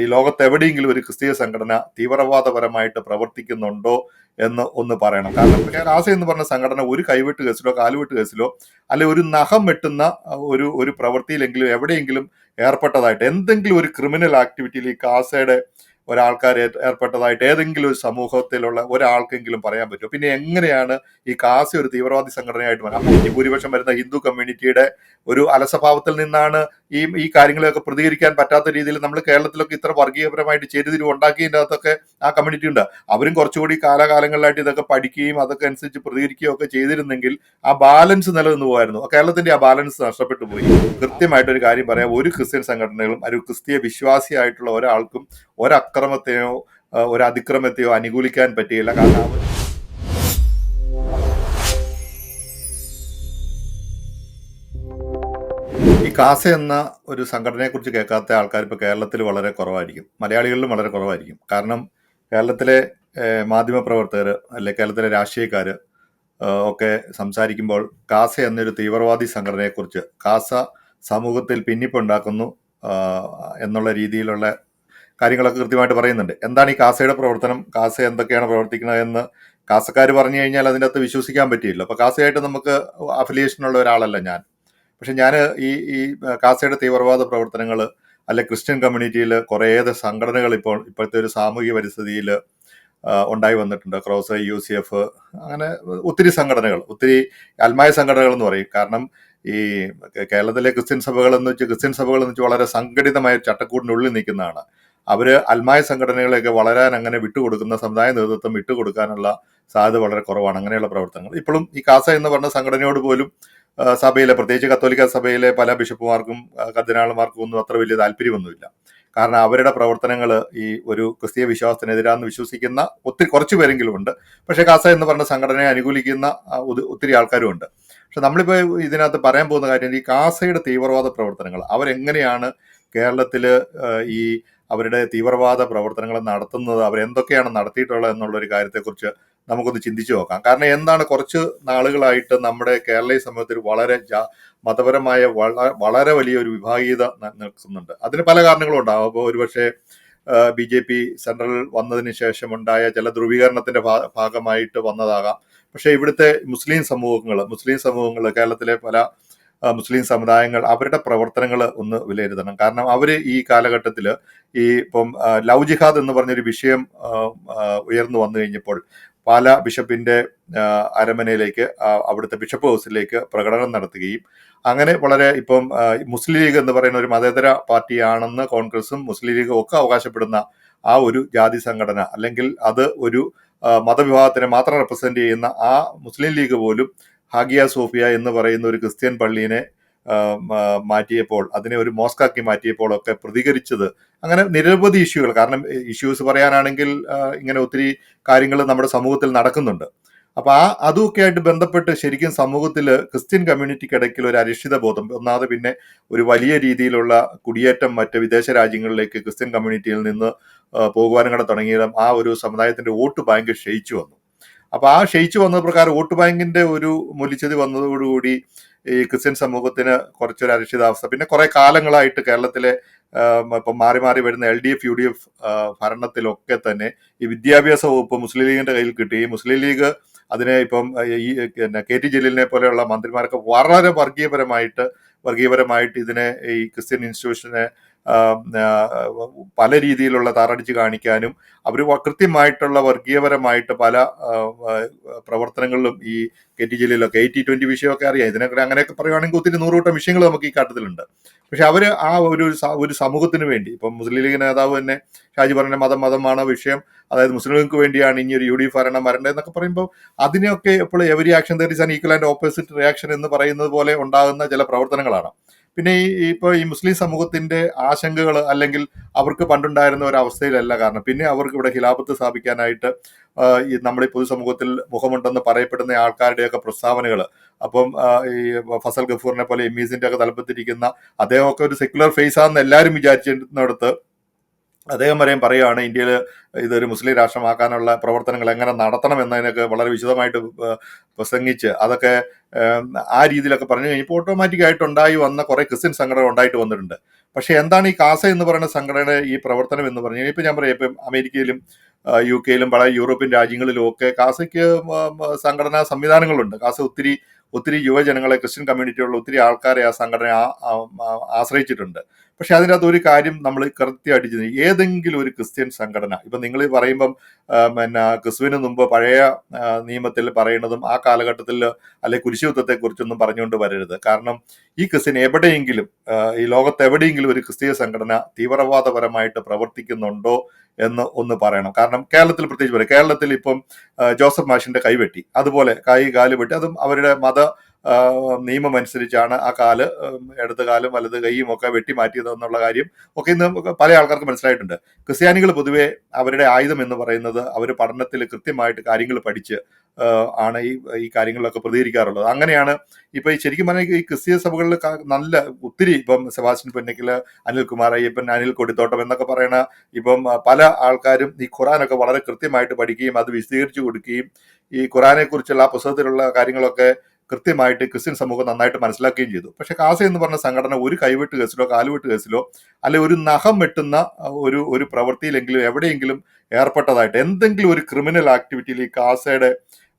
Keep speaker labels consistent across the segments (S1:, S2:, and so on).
S1: ഈ ലോകത്ത് എവിടെയെങ്കിലും ഒരു ക്രിസ്തീയ സംഘടന തീവ്രവാദപരമായിട്ട് പ്രവർത്തിക്കുന്നുണ്ടോ എന്ന് ഒന്ന് പറയണം. കാരണം ആസ എന്ന് പറഞ്ഞ സംഘടന ഒരു കൈവെട്ട് കേസിലോ കാലുവെട്ട് കേസിലോ അല്ലെ ഒരു നഖം വെട്ടുന്ന ഒരു ഒരു പ്രവൃത്തിയിലെങ്കിലും എവിടെയെങ്കിലും ഏർപ്പെട്ടതായിട്ട് എന്തെങ്കിലും ഒരു ക്രിമിനൽ ആക്ടിവിറ്റിയിൽ ഈ കാസയുടെ ഒരാൾക്കാർ ഏർ- ഏർപ്പെട്ടതായിട്ട് ഏതെങ്കിലും ഒരു സമൂഹത്തിലുള്ള ഒരാൾക്കെങ്കിലും പറയാൻ പറ്റും പിന്നെ എങ്ങനെയാണ് ഈ കാസി ഒരു തീവ്രവാദി സംഘടനയായിട്ട് വരാം ഈ ഭൂരിപക്ഷം വരുന്ന ഹിന്ദു കമ്മ്യൂണിറ്റിയുടെ ഒരു അലസഭാവത്തിൽ നിന്നാണ് ഈ ഈ കാര്യങ്ങളെയൊക്കെ പ്രതികരിക്കാൻ പറ്റാത്ത രീതിയിൽ നമ്മൾ കേരളത്തിലൊക്കെ ഇത്ര വർഗീയപരമായിട്ട് ചേരിതിരിവ് ഉണ്ടാക്കിയതിന്റെ അകത്തൊക്കെ ആ കമ്മ്യൂണിറ്റി ഉണ്ട്. അവരും കുറച്ചുകൂടി കാലാകാലങ്ങളിലായിട്ട് ഇതൊക്കെ പഠിക്കുകയും അതൊക്കെ അനുസരിച്ച് പ്രതികരിക്കുകയും ഒക്കെ ചെയ്തിരുന്നെങ്കിൽ ആ ബാലൻസ് നിലനിന്ന് പോകായിരുന്നു കേരളത്തിന്റെ ആ ബാലൻസ് നഷ്ടപ്പെട്ടു പോയി. കൃത്യമായിട്ട് ഒരു കാര്യം പറയാം. ഒരു ക്രിസ്ത്യൻ സംഘടനകളും ഒരു ക്രിസ്തീയ വിശ്വാസിയായിട്ടുള്ള ഒരാൾക്കും ഒരക്രമത്തെയോ ആ, ഒരു അതിക്രമത്തെയോ അനുകൂലിക്കാൻ പറ്റിയില്ല. കാരണം ഈ കാസ എന്ന ഒരു സംഘടനയെ കുറിച്ച് കേൾക്കാത്ത ആൾക്കാർ ഇപ്പോൾ കേരളത്തിൽ വളരെ കുറവായിരിക്കും. മലയാളികളിലും വളരെ കുറവായിരിക്കും. കാരണം കേരളത്തിലെ മാധ്യമപ്രവർത്തകർ അല്ലെ കേരളത്തിലെ രാഷ്ട്രീയക്കാർ ഒക്കെ സംസാരിക്കുമ്പോൾ കാസ എന്നൊരു തീവ്രവാദി സംഘടനയെക്കുറിച്ച് കാസ സമൂഹത്തിൽ പിന്നിപ്പുണ്ടാക്കുന്നു എന്നുള്ള രീതിയിലുള്ള കാര്യങ്ങളൊക്കെ കൃത്യമായിട്ട് പറയുന്നുണ്ട്. എന്താണ് ഈ കാസയുടെ പ്രവർത്തനം? കാസ എന്തൊക്കെയാണ് പ്രവർത്തിക്കുന്നത് എന്ന് കാസക്കാർ പറഞ്ഞു കഴിഞ്ഞാൽ അതിന്റെ അകത്ത് വിശ്വസിക്കാൻ പറ്റിയില്ല. അപ്പോൾ കാസയായിട്ട് നമുക്ക് അഫിലിയേഷൻ ഉള്ള ഒരാളല്ല ഞാൻ. പക്ഷെ ഞാൻ ഈ ഈ കാസയുടെ തീവ്രവാദ പ്രവർത്തനങ്ങൾ അല്ലെ ക്രിസ്ത്യൻ കമ്മ്യൂണിറ്റിയിൽ കുറേയേറെ സംഘടനകൾ ഇപ്പോൾ ഇപ്പോഴത്തെ ഒരു സാമൂഹിക പരിസ്ഥിതിയിൽ ഉണ്ടായി വന്നിട്ടുണ്ട്. ക്രോസ് യു സി എഫ് അങ്ങനെ ഒത്തിരി സംഘടനകൾ ഒത്തിരി അൽമായ സംഘടനകൾ എന്ന് പറയും. കാരണം ഈ കേരളത്തിലെ ക്രിസ്ത്യൻ സഭകൾ എന്ന് വെച്ചാൽ ക്രിസ്ത്യൻ സഭകൾ എന്ന് വെച്ചാൽ വളരെ സംഘടിതമായ ചട്ടക്കൂടിനുള്ളിൽ നിൽക്കുന്നതാണ്. അവർ അൽമായ സംഘടനകളെയൊക്കെ വളരാൻ അങ്ങനെ വിട്ടുകൊടുക്കുന്ന സമുദായ നേതൃത്വം വിട്ടുകൊടുക്കാനുള്ള സാധ്യത വളരെ കുറവാണ്. അങ്ങനെയുള്ള പ്രവർത്തനങ്ങൾ. ഇപ്പോഴും ഈ കാസ എന്ന് പറഞ്ഞ സംഘടനയോട് പോലും സഭയിലെ പ്രത്യേകിച്ച് കത്തോലിക്ക സഭയിലെ പല ബിഷപ്പുമാർക്കും ആ, കർദിനാളുമാർക്കും ഒന്നും അത്ര വലിയ താല്പര്യമൊന്നുമില്ല. കാരണം അവരുടെ പ്രവർത്തനങ്ങൾ ഈ ഒരു ക്രിസ്തീയ വിശ്വാസത്തിനെതിരാന്ന് വിശ്വസിക്കുന്ന ഒത്തിരി കുറച്ച് പേരെങ്കിലും ഉണ്ട്. പക്ഷേ കാസ എന്ന് പറഞ്ഞ സംഘടനയെ അനുകൂലിക്കുന്ന ഒത്തിരി ആൾക്കാരും ഉണ്ട്. പക്ഷെ നമ്മളിപ്പോൾ ഇതിനകത്ത് പറയാൻ പോകുന്ന കാര്യം ഈ കാസയുടെ തീവ്രവാദ പ്രവർത്തനങ്ങൾ അവരെങ്ങനെയാണ് കേരളത്തിൽ ഈ അവരുടെ തീവ്രവാദ പ്രവർത്തനങ്ങൾ നടത്തുന്നത് അവരെന്തൊക്കെയാണ് നടത്തിയിട്ടുള്ളത് എന്നുള്ളൊരു കാര്യത്തെക്കുറിച്ച് നമുക്കൊന്ന് ചിന്തിച്ചു നോക്കാം. കാരണം എന്താണ് കുറച്ച് നാളുകളായിട്ട് നമ്മുടെ കേരളീയ സമൂഹത്തിൽ വളരെ മതപരമായ വള- വളരെ വലിയൊരു വിഭാഗീയത നിൽക്കുന്നുണ്ട്. അതിന് പല കാരണങ്ങളും ഉണ്ടാവും. അപ്പോൾ ഒരുപക്ഷെ ബി ജെ പി സെൻട്രൽ വന്നതിന് ശേഷം ഉണ്ടായ ചില ധ്രുവീകരണത്തിന്റെ ഭാഗമായിട്ട് വന്നതാകാം. പക്ഷേ ഇവിടുത്തെ മുസ്ലിം സമൂഹങ്ങൾ മുസ്ലിം സമൂഹങ്ങൾ കേരളത്തിലെ പല മുസ്ലിം സമുദായങ്ങൾ അവരുടെ പ്രവർത്തനങ്ങൾ ഒന്ന് വിലയിരുത്തണം. കാരണം അവർ ഈ കാലഘട്ടത്തിൽ ഈ ഇപ്പം ലവ് ജിഹാദ് എന്ന് പറഞ്ഞൊരു വിഷയം ഉയർന്നു വന്നു കഴിഞ്ഞപ്പോൾ പാല ബിഷപ്പിന്റെ അരമനയിലേക്ക് അവിടുത്തെ ബിഷപ്പ് ഹൗസിലേക്ക് പ്രകടനം നടത്തുകയും അങ്ങനെ വളരെ ഇപ്പം മുസ്ലിം ലീഗ് എന്ന് പറയുന്ന ഒരു മതേതര പാർട്ടിയാണെന്ന് കോൺഗ്രസും മുസ്ലിം ലീഗും ഒക്കെ അവകാശപ്പെടുന്ന ആ ഒരു ജാതി സംഘടന അല്ലെങ്കിൽ അത് ഒരു മതവിഭാഗത്തിനെ മാത്രം റെപ്രസെന്റ് ചെയ്യുന്ന ആ മുസ്ലിം ലീഗ് പോലും ഹാഗിയ സോഫിയ എന്ന് പറയുന്ന ഒരു ക്രിസ്ത്യൻ പള്ളിയെ മാറ്റിയപ്പോൾ അതിനെ ഒരു മോസ്കാക്കി മാറ്റിയപ്പോൾ ഒക്കെ പ്രതികരിച്ചത്. അങ്ങനെ നിരവധി ഇഷ്യൂകൾ കാരണം ഇഷ്യൂസ് പറയാനാണെങ്കിൽ ഇങ്ങനെ ഒത്തിരി കാര്യങ്ങൾ നമ്മുടെ സമൂഹത്തിൽ നടക്കുന്നുണ്ട്. അപ്പൊ ആ അതുമൊക്കെ ആയിട്ട് ബന്ധപ്പെട്ട് ശരിക്കും സമൂഹത്തിൽ ക്രിസ്ത്യൻ കമ്മ്യൂണിറ്റിക്കിടയ്ക്ക് ഒരു അരക്ഷിത ബോധം ഒന്നാമത് പിന്നെ ഒരു വലിയ രീതിയിലുള്ള കുടിയേറ്റം മറ്റ് വിദേശ രാജ്യങ്ങളിലേക്ക് ക്രിസ്ത്യൻ കമ്മ്യൂണിറ്റിയിൽ നിന്ന് പോകുവാനും കൂടെ തുടങ്ങിയതും ആ ഒരു സമുദായത്തിന്റെ വോട്ട് ബാങ്ക് ക്ഷയിച്ചു വന്നു. അപ്പൊ ആ ക്ഷയിച്ചു വന്ന പ്രകാരം വോട്ട് ബാങ്കിന്റെ ഒരു മൂല്യച്ഛതി വന്നതോടുകൂടി ഈ ക്രിസ്ത്യൻ സമൂഹത്തിന് കുറച്ചൊരു അരക്ഷിതാവസ്ഥ. പിന്നെ കുറെ കാലങ്ങളായിട്ട് കേരളത്തിലെ ഇപ്പം മാറി മാറി വരുന്ന L D F U D F ഭരണത്തിലൊക്കെ തന്നെ ഈ വിദ്യാഭ്യാസ വകുപ്പ് മുസ്ലിം ലീഗിന്റെ കയ്യിൽ കിട്ടി. മുസ്ലിം ലീഗ് അതിനെ ഇപ്പം ഈ കെ ടി ജലീലിനെ പോലെയുള്ള മന്ത്രിമാരൊക്കെ വളരെ വർഗീയപരമായിട്ട് വർഗീയപരമായിട്ട് ഇതിനെ ഈ ക്രിസ്ത്യൻ ഇൻസ്റ്റിറ്റ്യൂഷനെ പല രീതിയിലുള്ള താറടിച്ച് കാണിക്കാനും അവർ കൃത്യമായിട്ടുള്ള വർഗീയപരമായിട്ട് പല പ്രവർത്തനങ്ങളിലും ഈ കെ ടി ജലീലൊക്കെ എയ്റ്റി ട്വന്റി വിഷയമൊക്കെ അറിയാം. ഇതിനൊക്കെ അങ്ങനെയൊക്കെ പറയുകയാണെങ്കിൽ ഒത്തിരി നൂറുകൂട്ടം വിഷയങ്ങൾ നമുക്ക് ഈ കാട്ടത്തിലുണ്ട് പക്ഷെ അവർ ആ ഒരു ഒരു സമൂഹത്തിന് വേണ്ടി ഇപ്പം മുസ്ലിം ലീഗ് നേതാവ് തന്നെ ഷാജി പറഞ്ഞ മതം മതമാണ് വിഷയം. അതായത് മുസ്ലിങ്ങൾക്ക് വേണ്ടിയാണ് ഇനി ഒരു യു ഡി എഫ് ഭരണം വരേണ്ടതെന്നൊക്കെ പറയുമ്പോൾ അതിനെയൊക്കെ എപ്പോഴും every action there is an equal and opposite reaction എന്ന് പറയുന്നത് പോലെ ഉണ്ടാകുന്ന ചില പ്രവർത്തനങ്ങളാണ്. പിന്നെ ഈ ഇപ്പോൾ ഈ മുസ്ലിം സമൂഹത്തിന്റെ ആശങ്കകൾ അല്ലെങ്കിൽ അവർക്ക് പണ്ടുണ്ടായിരുന്ന ഒരു അവസ്ഥയിലല്ല കാരണം. പിന്നെ അവർക്ക് ഇവിടെ ഖിലാഫത്ത് സ്ഥാപിക്കാനായിട്ട് ഈ നമ്മുടെ പൊതുസമൂഹത്തിൽ മുഖമുണ്ടെന്ന് പറയപ്പെടുന്ന ആൾക്കാരുടെയൊക്കെ പ്രസ്താവനകൾ അപ്പം ഈ ഫസൽ ഗഫൂറിനെ പോലെ എം ഒക്കെ തലപ്പത്തിരിക്കുന്ന അദ്ദേഹമൊക്കെ ഒരു സെക്യുലർ ഫേസ് ആണെന്ന് എല്ലാവരും വിചാരിച്ചിരുന്നിടത്ത് അദ്ദേഹം വരെയും പറയുകയാണ് ഇന്ത്യയിൽ ഇതൊരു മുസ്ലിം രാഷ്ട്രമാക്കാനുള്ള പ്രവർത്തനങ്ങൾ എങ്ങനെ നടത്തണം എന്നതിനൊക്കെ വളരെ വിശദമായിട്ട് പ്രസംഗിച്ച് അതൊക്കെ ആ രീതിയിലൊക്കെ പറഞ്ഞു കഴിഞ്ഞപ്പോൾ ഓട്ടോമാറ്റിക് ആയിട്ട് ഉണ്ടായി വന്ന കുറെ ക്രിസ്ത്യൻ സംഘടന ഉണ്ടായിട്ട് വന്നിട്ടുണ്ട്. പക്ഷേ എന്താണ് ഈ കാസ എന്ന് പറയുന്ന സംഘടന ഈ പ്രവർത്തനം എന്ന് പറഞ്ഞു കഴിഞ്ഞാൽ ഇപ്പം ഞാൻ പറയാം ഇപ്പം അമേരിക്കയിലും യു കെയിലും പല യൂറോപ്യൻ രാജ്യങ്ങളിലും ഒക്കെ കാസയ്ക്ക് സംഘടനാ സംവിധാനങ്ങളുണ്ട്. കാസ ഒത്തിരി ഒത്തിരി യുവജനങ്ങളെ ക്രിസ്ത്യൻ കമ്മ്യൂണിറ്റിയുള്ള ഒത്തിരി ആൾക്കാരെ ആ സംഘടന ആശ്രയിച്ചിട്ടുണ്ട്. പക്ഷെ അതിനകത്ത് ഒരു കാര്യം നമ്മൾ കൃത്യമായിട്ട് ചെയ്യുന്നത് ഏതെങ്കിലും ഒരു ക്രിസ്ത്യൻ സംഘടന ഇപ്പം നിങ്ങൾ പറയുമ്പം പിന്നെ ക്രിസ്തുവിന് മുമ്പ് പഴയ നിയമത്തിൽ പറയുന്നതും ആ കാലഘട്ടത്തിൽ അല്ലെ കുരിശുയുദ്ധത്തെ കുറിച്ചൊന്നും പറഞ്ഞുകൊണ്ട് വരരുത്. കാരണം ഈ ക്രിസ്ത്യൻ എവിടെയെങ്കിലും ഈ ലോകത്ത് എവിടെയെങ്കിലും ഒരു ക്രിസ്തീയ സംഘടന തീവ്രവാദപരമായിട്ട് പ്രവർത്തിക്കുന്നുണ്ടോ എന്ന് ഒന്ന് പറയണം. കാരണം കേരളത്തിൽ പ്രത്യേകിച്ച് പറയും. കേരളത്തിൽ ഇപ്പം ജോസഫ് മാഷിന്റെ കൈവെട്ടി. അതുപോലെ കൈ കാൽ വെട്ടി. അതും അവരുടെ മത നിയമം അനുസരിച്ചാണ് ആ കാൽ ഇടത് കാലും വലത് കൈയും ഒക്കെ വെട്ടി മാറ്റിയത് എന്നുള്ള കാര്യം ഒക്കെ ഇന്ന് പല ആൾക്കാർക്ക് മനസ്സിലായിട്ടുണ്ട്. ക്രിസ്ത്യാനികൾ പൊതുവേ അവരുടെ ആയുധം എന്ന് പറയുന്നത് അവർ പഠനത്തിൽ കൃത്യമായിട്ട് കാര്യങ്ങൾ പഠിച്ച് ആണ് ഈ ഈ കാര്യങ്ങളിലൊക്കെ പ്രതികരിക്കാറുള്ളത്. അങ്ങനെയാണ് ഇപ്പൊ ഈ ശരിക്കും പറഞ്ഞാൽ ഈ ക്രിസ്തീയ സഭകളിൽ നല്ല ഒത്തിരി ഇപ്പം സെബാസ്റ്റ്യൻ പൊന്നക്കിൽ അനിൽകുമാർ അയ്യപ്പൻ അനിൽ കൊടിത്തോട്ടം എന്നൊക്കെ പറയണ ഇപ്പം പല ആൾക്കാരും ഈ ഖുറാനൊക്കെ വളരെ കൃത്യമായിട്ട് പഠിക്കുകയും അത് വിശദീകരിച്ചു കൊടുക്കുകയും ഈ ഖുറാനെ കുറിച്ചുള്ള ആ പുസ്തകത്തിലുള്ള കാര്യങ്ങളൊക്കെ കൃത്യമായിട്ട് ക്രിസ്ത്യൻ സമൂഹം നന്നായിട്ട് മനസ്സിലാക്കുകയും ചെയ്തു. പക്ഷേ കാസ എന്ന് പറഞ്ഞ സംഘടന ഒരു കൈവെട്ട് കേസിലോ കാലുവെട്ട് കേസിലോ അല്ലെ ഒരു നഖം വെട്ടുന്ന ഒരു ഒരു പ്രവൃത്തിയിലെങ്കിലും എവിടെയെങ്കിലും ഏർപ്പെട്ടതായിട്ട് എന്തെങ്കിലും ഒരു ക്രിമിനൽ ആക്ടിവിറ്റിയിൽ ഈ കാസയുടെ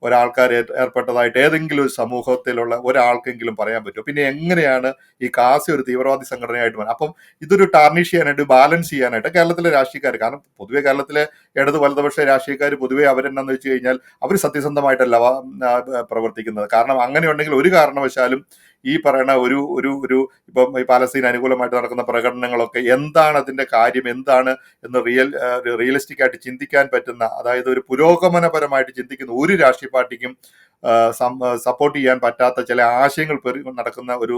S1: ഒരാൾക്കാർ ഏർപ്പെട്ടതായിട്ട് ഏതെങ്കിലും ഒരു സമൂഹത്തിലുള്ള ഒരാൾക്കെങ്കിലും പറയാൻ പറ്റുമോ? പിന്നെ എങ്ങനെയാണ് ഈ കാസി ഒരു തീവ്രവാദി സംഘടനയായിട്ട് മാറുന്നത് അപ്പം ഇതൊരു ടാർണിഷ് ചെയ്യാനായിട്ട് ബാലൻസ് ചെയ്യാനായിട്ട് കേരളത്തിലെ രാഷ്ട്രീയക്കാർ കാരണം പൊതുവെ കേരളത്തിലെ ഇടത് വലതുപക്ഷ രാഷ്ട്രീയക്കാർ പൊതുവെ അവരെന്നാന്ന് വെച്ച് കഴിഞ്ഞാൽ അവർ സത്യസന്ധമായിട്ടല്ല പ്രവർത്തിക്കുന്നത്. കാരണം അങ്ങനെ ഉണ്ടെങ്കിൽ ഒരു കാരണവശാലും ഈ പറയുന്ന ഒരു ഒരു ഒരു ഇപ്പം ഈ പാലസ്തീൻ അനുകൂലമായിട്ട് നടക്കുന്ന പ്രകടനങ്ങളൊക്കെ എന്താണ് അതിന്റെ കാര്യം എന്താണ് എന്ന് റിയൽ റിയലിസ്റ്റിക് ആയിട്ട് ചിന്തിക്കാൻ പറ്റുന്ന അതായത് ഒരു പുരോഗമനപരമായിട്ട് ചിന്തിക്കുന്ന ഒരു രാഷ്ട്രീയ പാർട്ടിക്കും സപ്പോർട്ട് ചെയ്യാൻ പറ്റാത്ത ചില ആശയങ്ങൾ നടക്കുന്ന ഒരു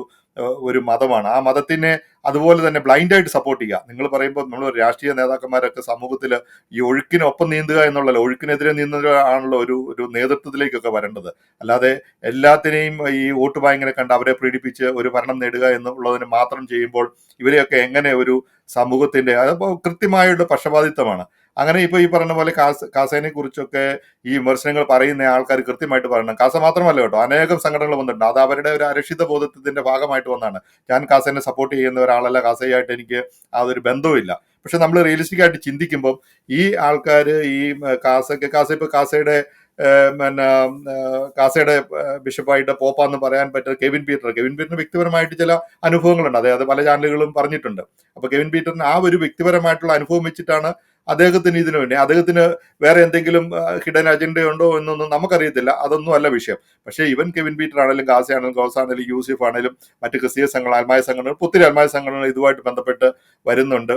S1: ഒരു മതമാണ്. ആ മതത്തിനെ അതുപോലെ തന്നെ ബ്ലൈൻഡായിട്ട് സപ്പോർട്ട് ചെയ്യുക. നിങ്ങൾ പറയുമ്പോൾ നമ്മൾ രാഷ്ട്രീയ നേതാക്കന്മാരൊക്കെ സമൂഹത്തിൽ ഈ ഒഴുക്കിനൊപ്പം നീന്തുക എന്നുള്ളല്ലോ ഒഴുക്കിനെതിരെ നീന്തുക ആണല്ലോ ഒരു ഒരു നേതൃത്വത്തിലേക്കൊക്കെ വരേണ്ടത്. അല്ലാതെ എല്ലാത്തിനെയും ഈ വോട്ട് ബാങ്കിനെ കണ്ട് അവരെ പീഡിപ്പിച്ച് ഒരു ഭരണം നേടുക എന്നുള്ളതിന് മാത്രം ചെയ്യുമ്പോൾ ഇവരെയൊക്കെ എങ്ങനെ ഒരു സമൂഹത്തിന്റെ അതിപ്പോ കൃത്യമായുള്ള പക്ഷപാതിത്വമാണ്. അങ്ങനെ ഇപ്പൊ ഈ പറഞ്ഞ പോലെ കാസ കാസേനെ കുറിച്ചൊക്കെ ഈ വിമർശനങ്ങൾ പറയുന്ന ആൾക്കാർ കൃത്യമായിട്ട് പറയണം കാസ മാത്രമല്ല കേട്ടോ അനേകം സംഘടനകൾ വന്നിട്ടുണ്ട്. അത് അവരുടെ ഒരു അരക്ഷിത ബോധത്തിന്റെ ഭാഗമായിട്ട് വന്നാണ്. ഞാൻ കാസേനെ സപ്പോർട്ട് ചെയ്യുന്ന ഒരാളല്ല കാസയായിട്ട് എനിക്ക് അതൊരു ബന്ധവുമില്ല. പക്ഷെ നമ്മൾ റിയലിസ്റ്റിക് ആയിട്ട് ചിന്തിക്കുമ്പോൾ ഈ ആൾക്കാർ ഈ കാസയ്ക്ക് കാസ ഇപ്പൊ കാസയുടെ പിന്നെ കാസയുടെ ബിഷപ്പായിട്ട് പോപ്പാന്ന് പറയാൻ പറ്റുന്ന കെവിൻ പീറ്റർ. കെവിൻ പീറ്ററിന് വ്യക്തിപരമായിട്ട് ചില അനുഭവങ്ങളുണ്ട്. അതായത് പല ചാനലുകളും പറഞ്ഞിട്ടുണ്ട്. അപ്പൊ കെവിൻ പീറ്ററിന് ആ ഒരു വ്യക്തിപരമായിട്ടുള്ള അനുഭവം വെച്ചിട്ടാണ് അദ്ദേഹത്തിന് ഇതിനു വേണ്ടി. അദ്ദേഹത്തിന് വേറെ എന്തെങ്കിലും ഹിഡൻ അജണ്ടയുണ്ടോ എന്നൊന്നും നമുക്കറിയത്തില്ല. അതൊന്നും അല്ല വിഷയം. പക്ഷേ ഇവൻ കെവിൻ പീറ്റർ ആണെങ്കിലും ഗാസ ആണെങ്കിലും ഗോസ് ആണെങ്കിലും യൂസിഫ് ആണെങ്കിലും മറ്റ് ക്രിസ്തീയ സംഘടന ആത്മായ ഇപ്പൊ ഒത്തിരി ആത്മായ സംഘടനകൾ ഇതുമായിട്ട് ബന്ധപ്പെട്ട് വരുന്നുണ്ട്.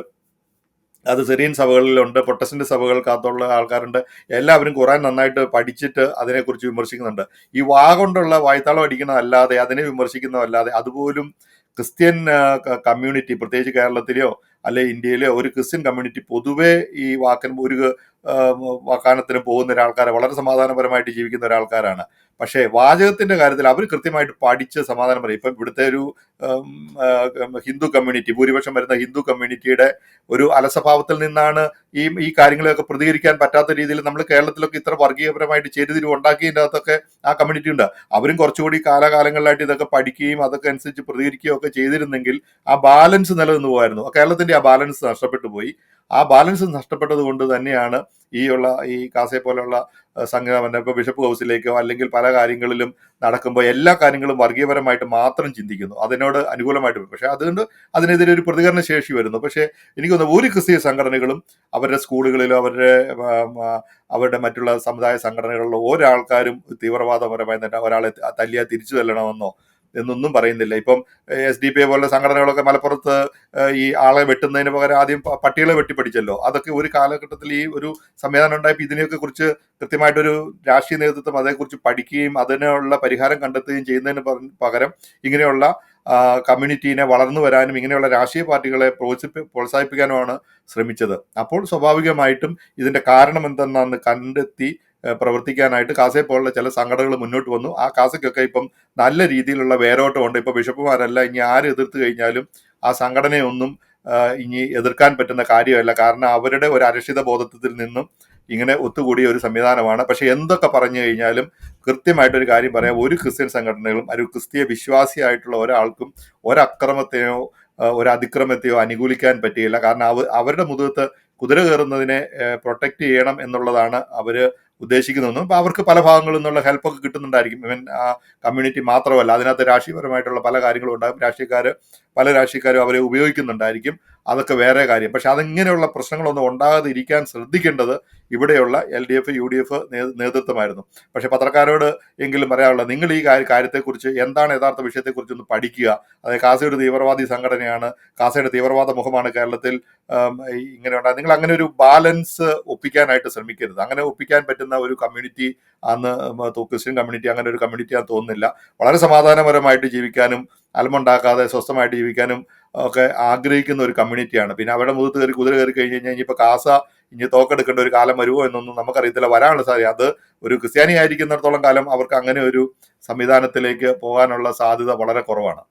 S1: അത് സിറിയൻ സഭകളിലുണ്ട് പ്രൊട്ടസ്റ്റന്റ് സഭകൾക്കകത്തുള്ള ആൾക്കാരുണ്ട്. എല്ലാവരും ഖുറാൻ നന്നായിട്ട് പഠിച്ചിട്ട് അതിനെക്കുറിച്ച് വിമർശിക്കുന്നുണ്ട്. ഈ വാ കൊണ്ടുള്ള വായ്ത്താളം അടിക്കുന്നതല്ലാതെ അതിനെ വിമർശിക്കുന്നതല്ലാതെ അതുപോലും ക്രിസ്ത്യൻ കമ്മ്യൂണിറ്റി പ്രത്യേകിച്ച് കേരളത്തിലെയോ അല്ലെ ഇന്ത്യയിലെയോ ഒരു ക്രിസ്ത്യൻ കമ്മ്യൂണിറ്റി പൊതുവേ ഈ വാക്കൻ ഒരു വാക്കാനത്തിന് പോകുന്ന ഒരാൾക്കാരെ വളരെ സമാധാനപരമായിട്ട് ജീവിക്കുന്ന ഒരാൾക്കാരാണ്. പക്ഷേ വാചകത്തിന്റെ കാര്യത്തിൽ അവർ കൃത്യമായിട്ട് പഠിച്ച് സമാധാനം പറയും. ഇപ്പം ഇവിടുത്തെ ഒരു ഹിന്ദു കമ്മ്യൂണിറ്റി ഭൂരിപക്ഷം വരുന്ന ഹിന്ദു കമ്മ്യൂണിറ്റിയുടെ ഒരു അലസഭാവത്തിൽ നിന്നാണ് ഈ ഈ കാര്യങ്ങളെയൊക്കെ പ്രതികരിക്കാൻ പറ്റാത്ത രീതിയിൽ നമ്മൾ കേരളത്തിലൊക്കെ ഇത്ര വർഗീയപരമായിട്ട് ചേരുതിരിവ് ഉണ്ടാക്കിയതിന്റെ അകത്തൊക്കെ ആ കമ്മ്യൂണിറ്റി ഉണ്ട്. അവരും കുറച്ചുകൂടി കാലാകാലങ്ങളിലായിട്ട് ഇതൊക്കെ പഠിക്കുകയും അതൊക്കെ അനുസരിച്ച് പ്രതികരിക്കുകയും ഒക്കെ ചെയ്തിരുന്നെങ്കിൽ ആ ബാലൻസ് നിലനിന്ന് പോകായിരുന്നു കേരളത്തിന്റെ ആ ബാലൻസ് നഷ്ടപ്പെട്ടു പോയി. ആ ബാലൻസ് നഷ്ടപ്പെട്ടത് കൊണ്ട് തന്നെയാണ് ഈ ഉള്ള ഈ കാസയെ പോലെയുള്ള സംഘടന ബിഷപ്പ് ഹൗസിലേക്കോ അല്ലെങ്കിൽ പല കാര്യങ്ങളിലും നടക്കുമ്പോൾ എല്ലാ കാര്യങ്ങളും വർഗീയപരമായിട്ട് മാത്രം ചിന്തിക്കുന്നു. അതിനോട് അനുകൂലമായിട്ട് പക്ഷെ അതുകൊണ്ട് അതിനെതിരെ ഒരു പ്രതികരണ ശേഷി വരുന്നു. പക്ഷേ എനിക്ക് തോന്നുന്നു ഒരു ക്രിസ്തീയ സംഘടനകളും അവരുടെ സ്കൂളുകളിലോ അവരുടെ അവരുടെ മറ്റുള്ള സമുദായ സംഘടനകളിലോ ഒരാൾക്കാരും തീവ്രവാദപരമായി തന്നെ ഒരാളെ തല്ലിയാ തിരിച്ചു തല്ലണമെന്നോ എന്നൊന്നും പറയുന്നില്ല. ഇപ്പം എസ് ഡി പി പോലുള്ള സംഘടനകളൊക്കെ മലപ്പുറത്ത് ഈ ആളെ വെട്ടുന്നതിന് പകരം ആദ്യം പട്ടികളെ വെട്ടിപ്പടിച്ചല്ലോ. അതൊക്കെ ഒരു കാലഘട്ടത്തിൽ ഈ ഒരു സംവിധാനം ഉണ്ടായപ്പോൾ ഇതിനെയൊക്കെ കുറിച്ച് കൃത്യമായിട്ടൊരു രാഷ്ട്രീയ നേതൃത്വം അതേക്കുറിച്ച് പഠിക്കുകയും അതിനുള്ള പരിഹാരം കണ്ടെത്തുകയും ചെയ്യുന്നതിന് പകരം- ഇങ്ങനെയുള്ള കമ്മ്യൂണിറ്റീനെ വളർന്നു വരാനും ഇങ്ങനെയുള്ള രാഷ്ട്രീയ പാർട്ടികളെ പ്രോത്സാഹിപ്പി പ്രോത്സാഹിപ്പിക്കാനുമാണ് ശ്രമിച്ചത്. അപ്പോൾ സ്വാഭാവികമായിട്ടും ഇതിന്റെ കാരണം എന്തെന്നാന്ന് കണ്ടെത്തി പ്രവർത്തിക്കാനായിട്ട് കാസയെ പോലുള്ള ചില സംഘടനകൾ മുന്നോട്ട് വന്നു. ആ കാസയ്ക്കൊക്കെ ഇപ്പം നല്ല രീതിയിലുള്ള വേരോട്ടമുണ്ട്. ഇപ്പൊ ബിഷപ്പുമാരല്ല ഇനി ആര് എതിർത്ത് കഴിഞ്ഞാലും ആ സംഘടനയൊന്നും ഇനി എതിർക്കാൻ പറ്റുന്ന കാര്യമല്ല. കാരണം അവരുടെ ഒരു അരക്ഷിത ബോധത്തിൽ നിന്നും ഇങ്ങനെ ഒത്തുകൂടിയ ഒരു സംവിധാനമാണ്. പക്ഷെ എന്തൊക്കെ പറഞ്ഞു കഴിഞ്ഞാലും കൃത്യമായിട്ടൊരു കാര്യം പറയാം. ഒരു ക്രിസ്ത്യൻ സംഘടനകളും ഒരു ക്രിസ്തീയ വിശ്വാസിയായിട്ടുള്ള ഒരാൾക്കും ഒരക്രമത്തെയോ ഒരു അതിക്രമത്തെയോ അനുകൂലിക്കാൻ പറ്റിയില്ല. കാരണം അവ അവരുടെ മുതുകത്ത് കുതിര കയറുന്നതിനെ പ്രൊട്ടക്റ്റ് ചെയ്യണം എന്നുള്ളതാണ് അവർ ഉദ്ദേശിക്കുന്നതെന്നും അപ്പോൾ അവർക്ക് പല ഭാഗങ്ങളിൽ നിന്നുള്ള ഹെൽപ്പൊക്കെ കിട്ടുന്നുണ്ടായിരിക്കും. ഇവൻ ആ കമ്മ്യൂണിറ്റി മാത്രമല്ല അതിനകത്ത് രാഷ്ട്രീയപരമായിട്ടുള്ള പല കാര്യങ്ങളും ഉണ്ടാകും. രാഷ്ട്രീയക്കാർ പല രാഷ്ട്രീയക്കാരും അവരെ ഉപയോഗിക്കുന്നുണ്ടായിരിക്കും. അതൊക്കെ വേറെ കാര്യം. പക്ഷെ അതിങ്ങനെയുള്ള പ്രശ്നങ്ങളൊന്നും ഉണ്ടാകാതെ ഇരിക്കാൻ ശ്രദ്ധിക്കേണ്ടത് ഇവിടെയുള്ള L D F U D F നേതൃത്വമായിരുന്നു. പക്ഷെ പത്രക്കാരോട് എങ്കിലും പറയാനുള്ളത് നിങ്ങൾ ഈ കാര്യ- കാര്യത്തെക്കുറിച്ച് എന്താണ് യഥാർത്ഥ വിഷയത്തെക്കുറിച്ച് ഒന്ന് പഠിക്കുക. അതായത് കാസയുടെ തീവ്രവാദി സംഘടനയാണ് കാസയുടെ തീവ്രവാദ മുഖമാണ് കേരളത്തിൽ ആം, ഇങ്ങനെ ഉണ്ടായത് നിങ്ങൾ അങ്ങനെ ഒരു ബാലൻസ് ഒപ്പിക്കാനായിട്ട് ശ്രമിക്കരുത്. അങ്ങനെ ഒപ്പിക്കാൻ പറ്റുന്ന ഒരു കമ്മ്യൂണിറ്റി അന്ന് ക്രിസ്ത്യൻ കമ്മ്യൂണിറ്റി അങ്ങനെ ഒരു കമ്മ്യൂണിറ്റി ആണെന്ന് തോന്നുന്നില്ല. വളരെ സമാധാനപരമായിട്ട് ജീവിക്കാനും അലമുണ്ടാക്കാതെ സ്വസ്ഥമായിട്ട് ജീവിക്കാനും ഒക്കെ ആഗ്രഹിക്കുന്ന ഒരു കമ്മ്യൂണിറ്റിയാണ്. പിന്നെ അവരുടെ മുഖത്ത് കയറി കുതിര കയറി കഴിഞ്ഞ് കഴിഞ്ഞാൽ ഇനിയിപ്പോൾ കാസ ഇനി തോക്കെടുക്കേണ്ട ഒരു കാലം വരുമോ എന്നൊന്നും നമുക്കറിയത്തില്ല. വരാനുള്ള സാധ്യത. അത് ഒരു ക്രിസ്ത്യാനി ആയിരിക്കുന്നിടത്തോളം കാലം അവർക്ക് അങ്ങനെ ഒരു സംവിധാനത്തിലേക്ക് പോകാനുള്ള സാധ്യത വളരെ കുറവാണ്.